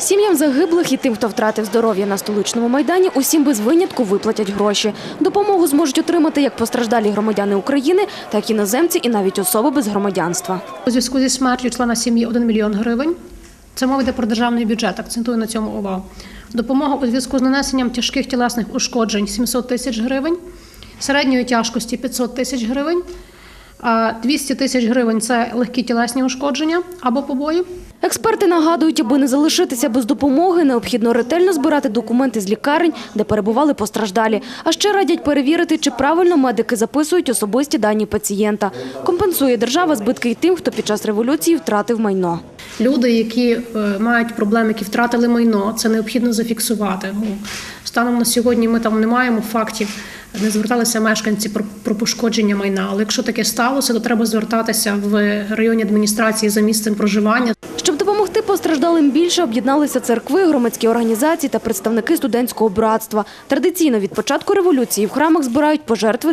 Сім'ям загиблих і тим, хто втратив здоров'я на столичному майдані, усім без винятку виплатять гроші. Допомогу зможуть отримати як постраждалі громадяни України, так і іноземці, і навіть особи без громадянства. У зв'язку зі смертю члена сім'ї 1 мільйон гривень. Це мова йде про державний бюджет, акцентую на цьому увагу. Допомога у зв'язку з нанесенням тяжких тілесних ушкоджень 700 тисяч гривень, середньої тяжкості 500 тисяч гривень, 200 тисяч гривень це легкі тілесні ушкодження або побої. Експерти нагадують, аби не залишитися без допомоги, необхідно ретельно збирати документи з лікарень, де перебували постраждалі. А ще радять перевірити, чи правильно медики записують особисті дані пацієнта. Компенсує держава збитки й тим, хто під час революції втратив майно. Люди, які е, мають проблеми, які втратили майно, це необхідно зафіксувати. Станом на сьогодні ми там не маємо фактів, не зверталися мешканці про, про пошкодження майна. Але якщо таке сталося, то треба звертатися в районні адміністрації за місцем проживання. Щоб допомогти постраждалим більше, об'єдналися церкви, громадські організації та представники студентського братства. Традиційно від початку революції в храмах збирають пожертви